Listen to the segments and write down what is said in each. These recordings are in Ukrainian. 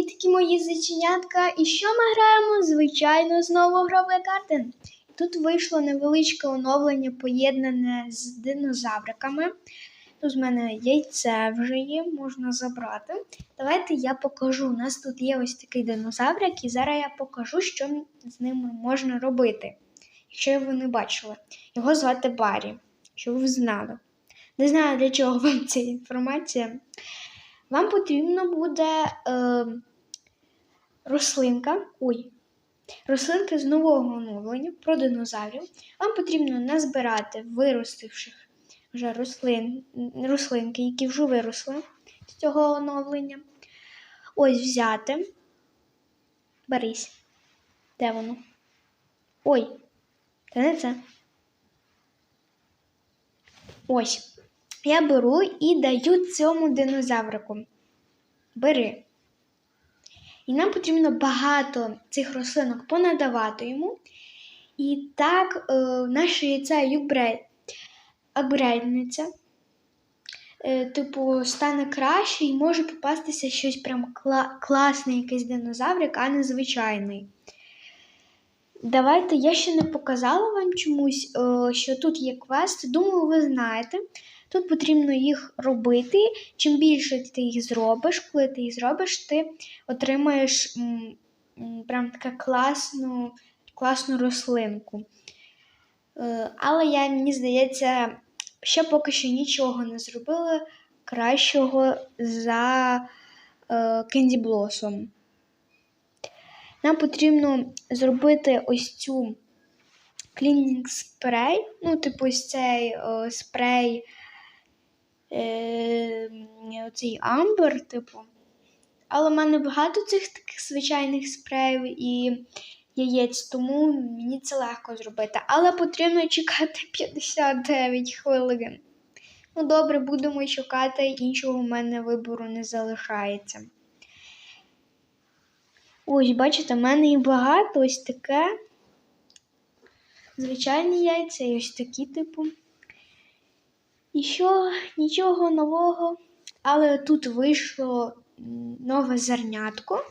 Привітки, мої зайченятка! І що ми граємо? Звичайно, знову гровий картин. Тут вийшло невеличке оновлення, поєднане з динозавриками. Тут в мене яйце вже є, можна забрати. Давайте я покажу. У нас тут є ось такий динозаврик, і зараз я покажу, що з ними можна робити. Якщо ви не бачили. Його звати Барі, щоб ви знали. Не знаю, для чого вам ця інформація. Вам потрібно буде е, рослинка. Ой, рослинки з нового оновлення про динозаврів. Вам потрібно назбирати виростивших вже рослин, рослинки, які вже виросли з цього оновлення. Ось взяти. Берись. Де воно? Ой, це не це. Ось. Я беру і даю цьому динозаврику. Бери. І нам потрібно багато цих рослинок понадавати йому. І так е, наше яйце апгрейднеться. Е, типу, стане краще і може попастися щось прям кла класне, якийсь динозаврик, а не звичайний. Давайте я ще не показала вам чомусь, е, що тут є квести. Думаю, ви знаєте. Тут потрібно їх робити. Чим більше ти їх зробиш, коли ти їх зробиш, ти отримаєш м, м, прям таку класну, класну рослинку. Е, але я, мені здається, ще поки що нічого не зробила кращого за е, Candy Blossom. Нам потрібно зробити ось цю клінінг спрей, ну, типу, ось цей е, спрей е, оцей амбер, типу. Але в мене багато цих таких звичайних спреїв і яєць, тому мені це легко зробити. Але потрібно чекати 59 хвилин. Ну, добре, будемо чекати, іншого в мене вибору не залишається. Ось, бачите, в мене їх багато ось таке. Звичайні яйця і ось такі, типу. І що нічого нового, але тут вийшло нове зернятко.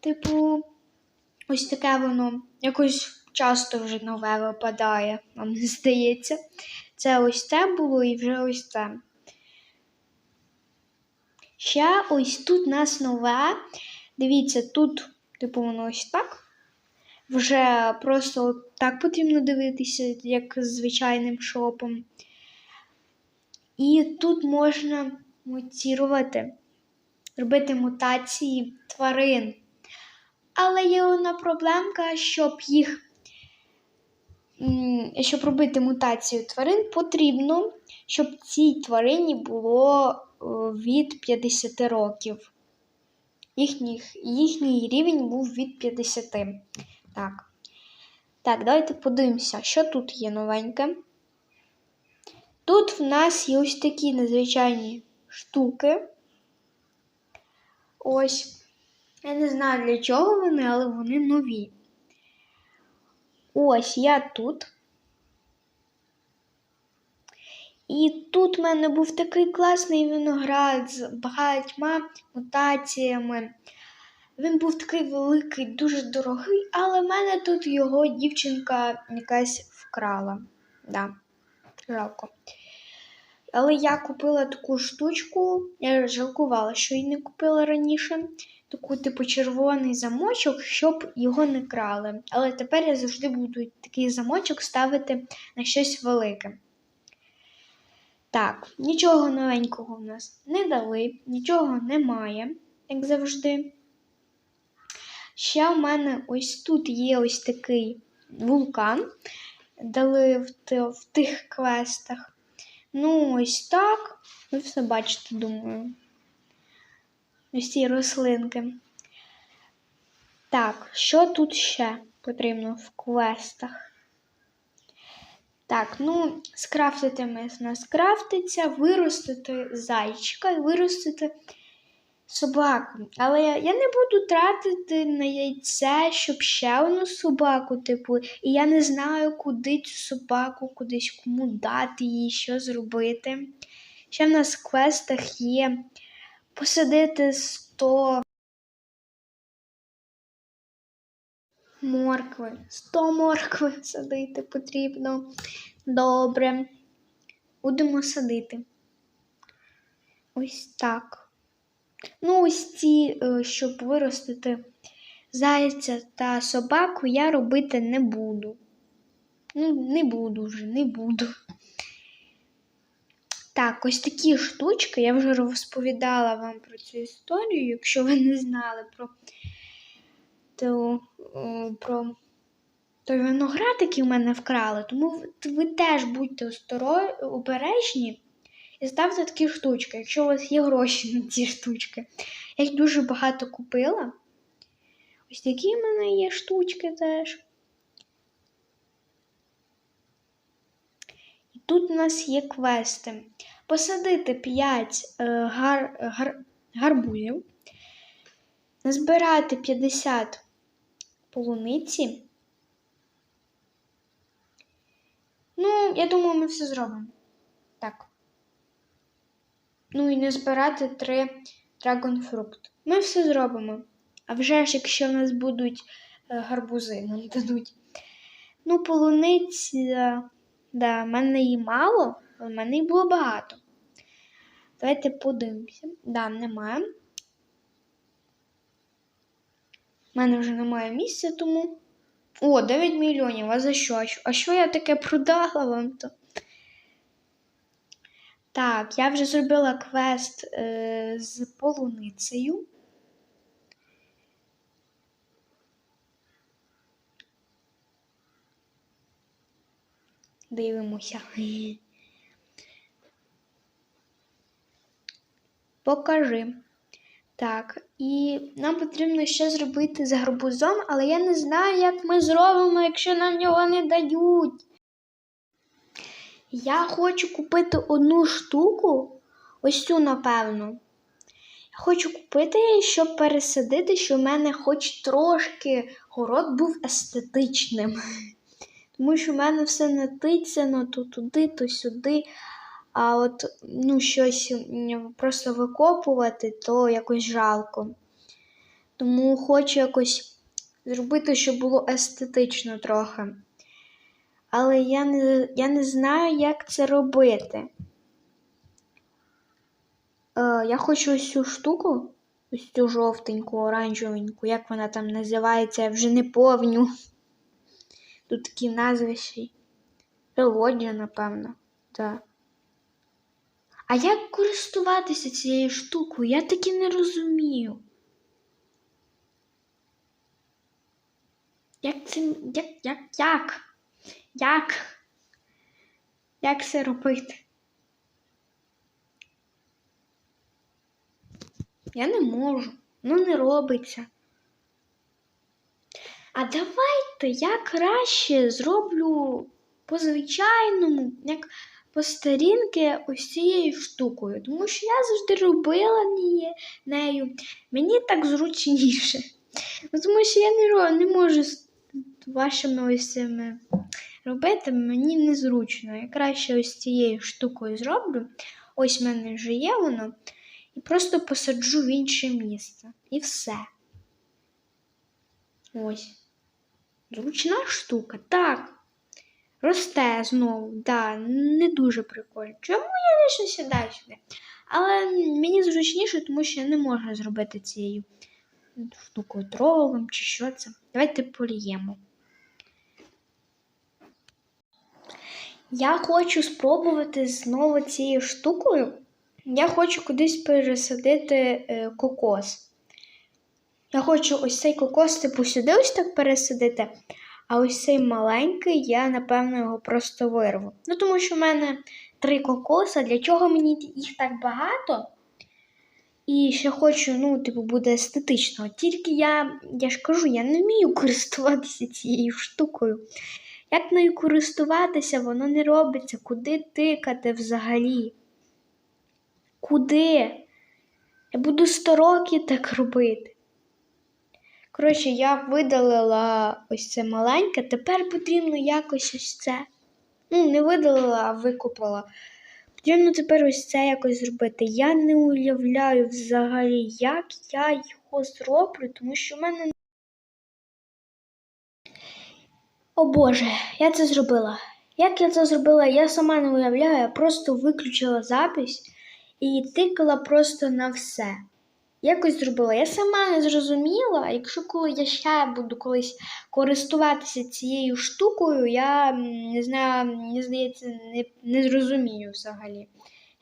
Типу, ось таке воно якось часто вже нове випадає, не здається. Це ось те було і вже ось це. Ще ось тут у нас нове. Дивіться, тут, типу, воно ось так. Вже просто так потрібно дивитися, як з звичайним шопом. І тут можна мутірувати, робити мутації тварин. Але є одна проблемка, щоб їх, щоб робити мутацію тварин, потрібно, щоб цій тварині було від 50 років. Їхній, їхній рівень був від 50. Так. Так, давайте подивимося, що тут є новеньке. Тут в нас є ось такі незвичайні штуки. Ось. Я не знаю для чого вони, але вони нові. Ось я тут. І тут в мене був такий класний виноград з багатьма мутаціями. Він був такий великий, дуже дорогий, але в мене тут його дівчинка якась вкрала. Да, жалко. Але я купила таку штучку, я жалкувала, що її не купила раніше. Таку, типу, червоний замочок, щоб його не крали. Але тепер я завжди буду такий замочок ставити на щось велике. Так, нічого новенького в нас не дали, нічого немає, як завжди. Ще в мене ось тут є ось такий вулкан, дали в, тих квестах. Ну, ось так. Ви все бачите, думаю. Ось ці рослинки. Так, що тут ще потрібно в квестах? Так, ну, скрафтити ми нас скрафтиться, виростити зайчика і виростити собаку. Але я не буду тратити на яйце, щоб ще одну собаку, типу, і я не знаю, куди цю собаку, кудись кому дати їй, що зробити. Ще в нас в квестах є посадити 100 моркви. 100 моркви садити потрібно. Добре. Будемо садити. Ось так. Ну, ось ці, е, щоб виростити зайця та собаку, я робити не буду. Ну, не буду вже, не буду. Так, ось такі штучки. Я вже розповідала вам про цю історію, якщо ви не знали про, ту, о, про той виноград, який в мене вкрали. Тому ви, теж будьте обережні і ставте такі штучки, якщо у вас є гроші на ці штучки. Я їх дуже багато купила. Ось такі в мене є штучки теж. І тут у нас є квести. Посадити 5 е, гар, гар, гарбузів, назбирати 50 полуниці. Ну, я думаю, ми все зробимо. Ну і не збирати 3 драгонфрукт. Ми все зробимо. А вже ж, якщо в нас будуть е, гарбузи, нам дадуть. Ну, полуниця, да, в мене її мало, але в мене її було багато. Давайте подивимося. Да, немає. У мене вже немає місця, тому. О, 9 мільйонів. А за що- А що я таке продала вам то? Так, я вже зробила квест е, з полуницею. Дивимося. Покажи. Так, і нам потрібно ще зробити з гарбузом, але я не знаю, як ми зробимо, якщо нам його не дають. Я хочу купити одну штуку, ось цю, напевно. Хочу купити її, щоб пересадити, щоб в мене хоч трошки город був естетичним. Тому що в мене все натицяно то туди, то сюди. А от ну, щось просто викопувати, то якось жалко. Тому хочу якось зробити, щоб було естетично трохи. Але я не, я не знаю, як це робити. Е, я хочу ось цю штуку, ось цю жовтеньку, оранжевеньку, як вона там називається, я вже не помню. Тут такі назви ще напевно. Так. А як користуватися цією штукою? Я таки не розумію. Як це. Як, як, як? Як? Як це робити? Я не можу. Ну, не робиться. А давайте я краще зроблю по звичайному, як по старінки ось цією штукою. Тому що я завжди робила нею. Мені так зручніше. Ну, Тому що я не, не можу з вашими ось цими робити, мені незручно. Я краще ось цією штукою зроблю. Ось в мене вже є воно. І просто посаджу в інше місце. І все. Ось. Зручна штука, так. Росте знову, да, не дуже прикольно. Чому я лише сідаю сюди? Але мені зручніше, тому що я не можу зробити цією штукою тролом чи що це. Давайте поліємо. Я хочу спробувати знову цією штукою. Я хочу кудись пересадити е, кокос. Я хочу ось цей кокос типу сюди ось так пересадити, а ось цей маленький, я, напевно, його просто вирву. Ну, тому що в мене три кокоса. Для чого мені їх так багато? І ще хочу, ну, типу, буде естетично. Тільки я, я ж кажу, я не вмію користуватися цією штукою. Як нею користуватися, воно не робиться. Куди тикати взагалі? Куди? Я буду 100 років так робити. Коротше, я видалила ось це маленьке, тепер потрібно якось ось це. Ну, не видалила, а викопала. Потрібно тепер ось це якось зробити. Я не уявляю взагалі, як я його зроблю, тому що в мене О Боже, я це зробила. Як я це зробила, я сама не уявляю, я просто виключила запись і тикала просто на все. Якось зробила. Я сама не зрозуміла, якщо коли я ще буду колись користуватися цією штукою, я не знаю, мені здається, не, не зрозумію взагалі,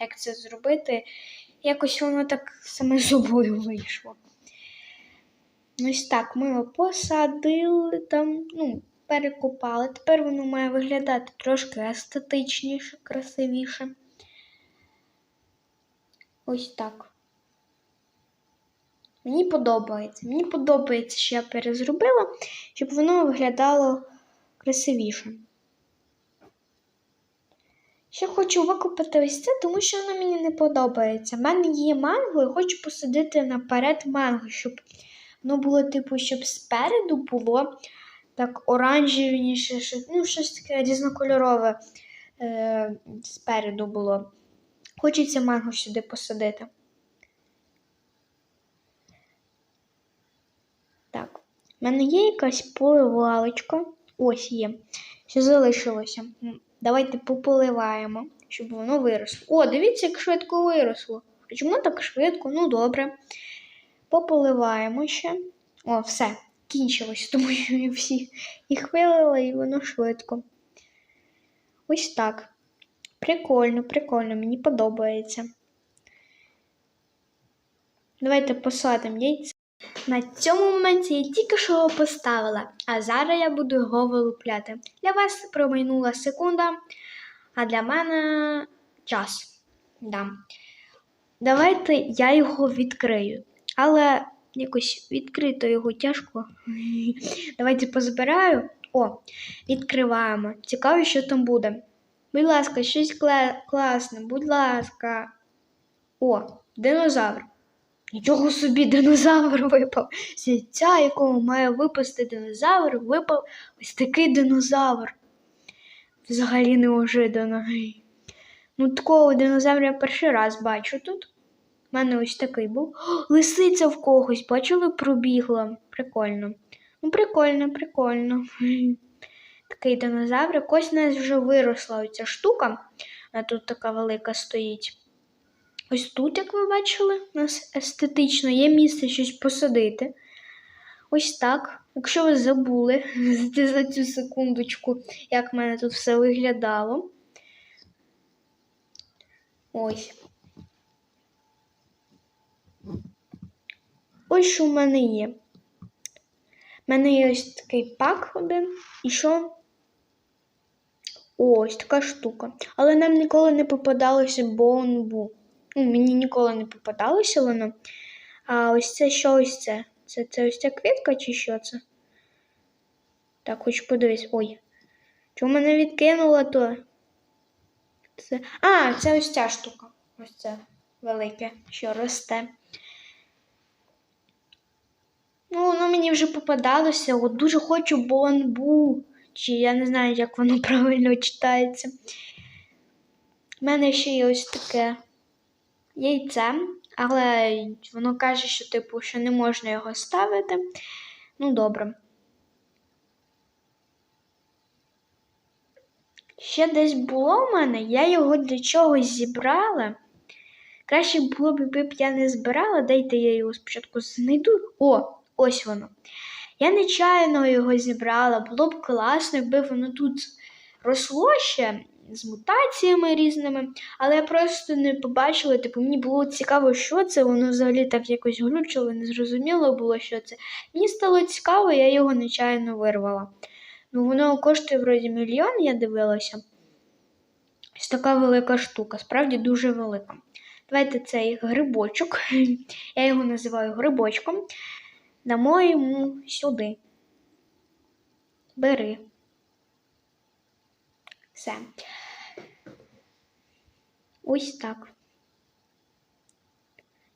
як це зробити. Якось воно так саме собою вийшло. Ось так, ми його посадили там, ну, перекопали. Тепер воно має виглядати трошки естетичніше, красивіше. Ось так. Мені подобається. Мені подобається, що я перезробила, щоб воно виглядало красивіше. Ще хочу викупити ось це, тому що воно мені не подобається. У мене є манго і хочу посадити наперед манго, щоб воно було, типу, щоб спереду було так оранжевіше, ну, щось таке різнокольорове е, спереду було. Хочеться манго сюди посадити. Так, в мене є якась поливалочка. Ось є. Що залишилося. Давайте пополиваємо, щоб воно виросло. О, дивіться, як швидко виросло. Чому так швидко? Ну, добре. Пополиваємо ще. О, все, кінчилось, тому що всі їх вилила і воно швидко. Ось так. Прикольно, прикольно, мені подобається. Давайте посадимо яйце. На цьому моменті я тільки що його поставила, а зараз я буду його вилупляти. Для вас промайнула секунда, а для мене час. Да. Давайте я його відкрию. Але якось відкрито його тяжко. Давайте позбираю. О, відкриваємо. Цікаво, що там буде. Будь ласка, щось кле- класне, будь ласка. О, динозавр. Нічого собі динозавр випав. З яйця, якого має випасти динозавр, випав ось такий динозавр. Взагалі неожиданно. Ну, такого динозавра я перший раз бачу тут. У мене ось такий був. О, лисиця в когось, бачили, пробігла. Прикольно. Ну, прикольно, прикольно. Такий динозавр. Ось у нас вже виросла оця штука. Вона тут така велика стоїть. Ось тут, як ви бачили, у нас естетично є місце щось посадити. Ось так. Якщо ви забули за цю секундочку, як в мене тут все виглядало. Ось. Ось що в мене є. У мене є ось такий пак один. І що? Ось така штука. Але нам ніколи не попадалося бонбу. Ну, мені ніколи не попадалося воно. А ось це що ось це? Це, це ось ця квітка чи що це? Так, хоч подивись. Ой. Чому мене відкинуло то? Це... А, це ось ця штука. Ось це велике, що росте. Ну, воно мені вже попадалося. От дуже хочу бонбу. Чи я не знаю, як воно правильно читається. У мене ще є ось таке яйце, але воно каже, що, типу, що не можна його ставити. Ну, добре. Ще десь було в мене, я його для чогось зібрала. Краще було б, якби я не збирала, дайте я його спочатку знайду. О, ось воно. Я нечайно його зібрала. Було б класно, якби воно тут росло ще з мутаціями різними, але я просто не побачила. Типу, мені було цікаво, що це. Воно взагалі так якось глючило, не зрозуміло було, що це. Мені стало цікаво, я його нечайно вирвала. Ну, воно коштує вроді мільйон, я дивилася. Ось така велика штука, справді дуже велика. Давайте цей грибочок, я його називаю грибочком. Дамо йому сюди. Бери. Все. Ось так.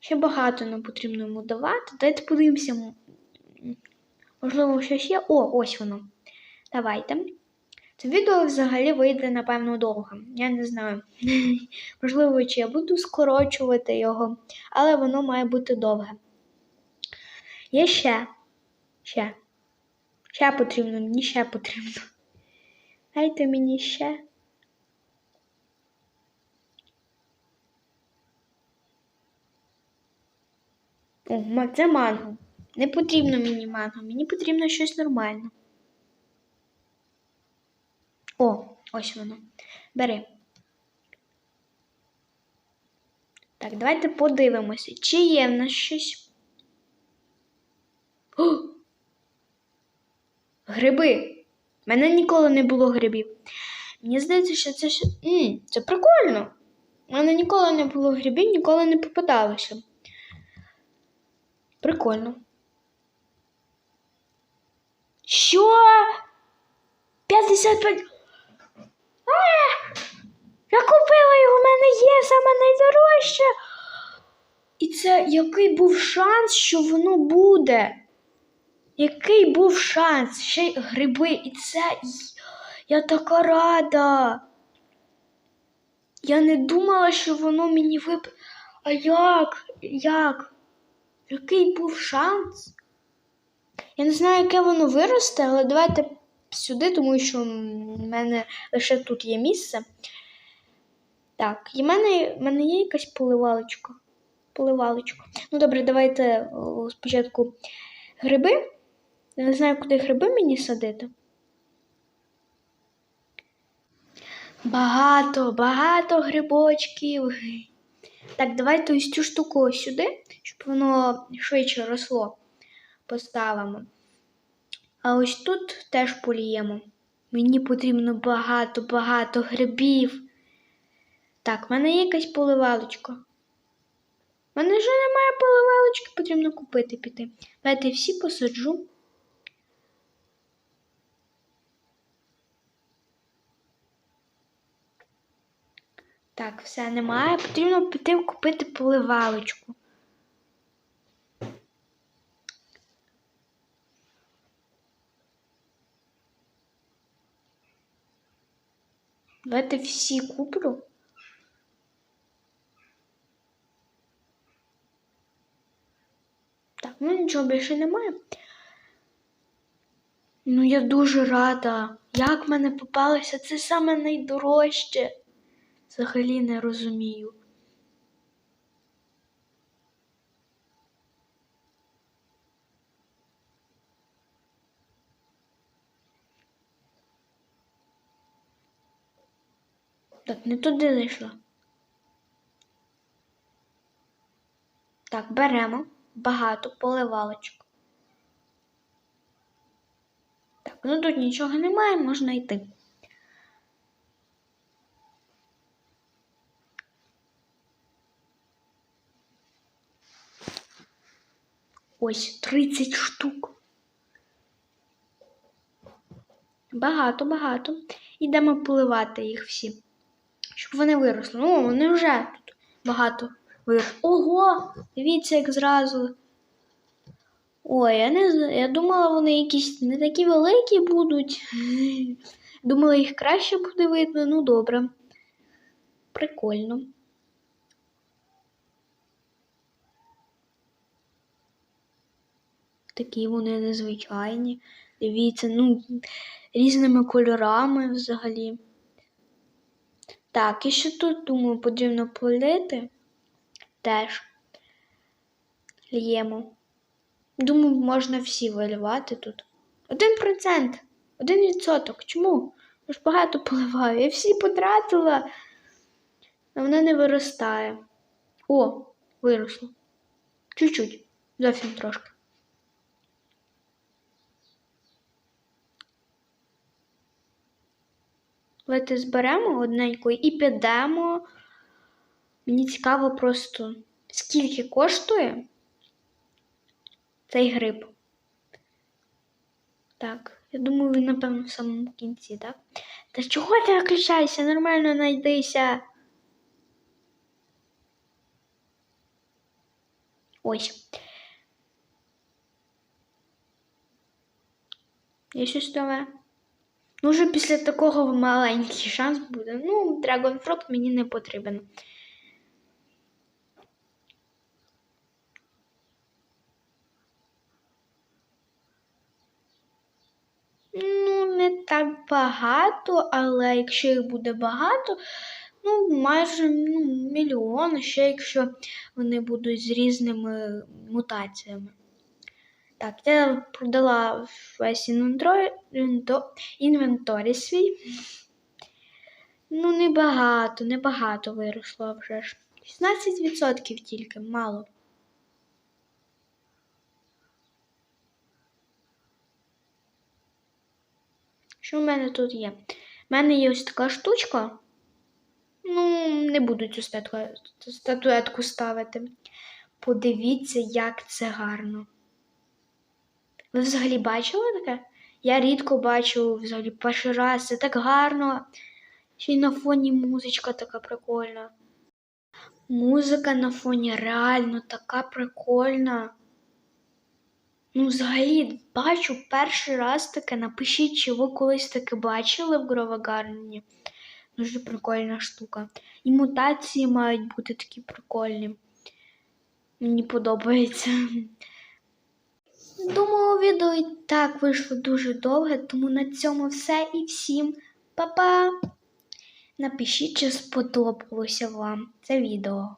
Ще багато нам потрібно йому давати. Давайте подивимося. Можливо, щось є. О, ось воно. Давайте. Це відео взагалі вийде, напевно, довго. Я не знаю. Можливо, чи я буду скорочувати його, але воно має бути довге. Є ще. Ще. Ще потрібно, мені ще потрібно. Дайте мені ще. О, це манго. Не потрібно мені манго, мені потрібно щось нормальне. О, ось воно. Бери. Так, давайте подивимося, чи є в нас щось. О! Гриби. У мене ніколи не було грибів. Мені здається, що це ще. М, це прикольно. У мене ніколи не було грибів, ніколи не попадалося. Прикольно. Що? 55. Я купила його, в мене є саме найдорожче. І це який був шанс, що воно буде? Який був шанс? Ще й гриби, і це. Я така рада. Я не думала, що воно мені вип. А як? Як? Який був шанс? Я не знаю, яке воно виросте, але давайте сюди, тому що в мене лише тут є місце. Так, і в мене, в мене є якась поливалочка. Поливалочка. Ну добре, давайте о, спочатку гриби. Я не знаю, куди гриби мені садити. Багато, багато грибочків. Так, давайте ось цю штуку сюди, щоб воно швидше росло. Поставимо. А ось тут теж поліємо. Мені потрібно багато-багато грибів. Так, в мене є якась поливалочка. У мене вже немає поливалочки, потрібно купити піти. Давайте всі посаджу. Так, все немає. Потрібно піти купити поливалочку. Давайте всі куплю. Так, ну нічого більше немає. Ну, я дуже рада. Як мене попалося, це саме найдорожче. Взагалі не розумію. Так, не туди зайшла. Так, беремо багато поливалочок. Так, ну тут нічого немає, можна йти. Ось 30 штук. Багато, багато. Ідемо поливати їх всі, щоб вони виросли. О, вони вже тут багато виросли. Ого! Дивіться, як зразу. Ой, я не зна- я думала, вони якісь не такі великі будуть. Думала, їх краще буде видно. Ну, добре. Прикольно. Такі вони незвичайні. Дивіться, ну, різними кольорами взагалі. Так, і ще тут, думаю, потрібно полити. Теж л'ємо. Думаю, можна всі виливати тут. Один процент, один відсоток. Чому? Я ж багато поливаю. Я всі потратила, а вона не виростає. О, виросло. Чуть-чуть, зовсім трошки. Давайте зберемо одненько і підемо. Мені цікаво просто, скільки коштує цей гриб. Так, я думаю, він, напевно, в самому кінці, так? Та чого ти виключаєшся? Нормально знайдися. Ось. Є щось нове. Ну, вже після такого маленький шанс буде. Ну, драгонфрут мені не потрібен. Ну, не так багато, але якщо їх буде багато, ну майже ну, мільйон, ще якщо вони будуть з різними мутаціями. Так, я продала весь інвентор, інвенто- свій. Ну, небагато, небагато виросло вже ж. 16% тільки, мало. Що в мене тут є? У мене є ось така штучка. Ну, не буду цю статуетку ставити. Подивіться, як це гарно. Ви взагалі бачили таке? Я рідко бачу взагалі перший раз. Це так гарно. Ще й на фоні музичка така прикольна. Музика на фоні реально така прикольна. Ну, взагалі, бачу перший раз таке. Напишіть, чи ви колись таке бачили в Гровагарні. Дуже прикольна штука. І мутації мають бути такі прикольні. Мені подобається. Думаю, відео і так вийшло дуже довге, тому на цьому все і всім па-па! Напишіть, чи сподобалося вам це відео.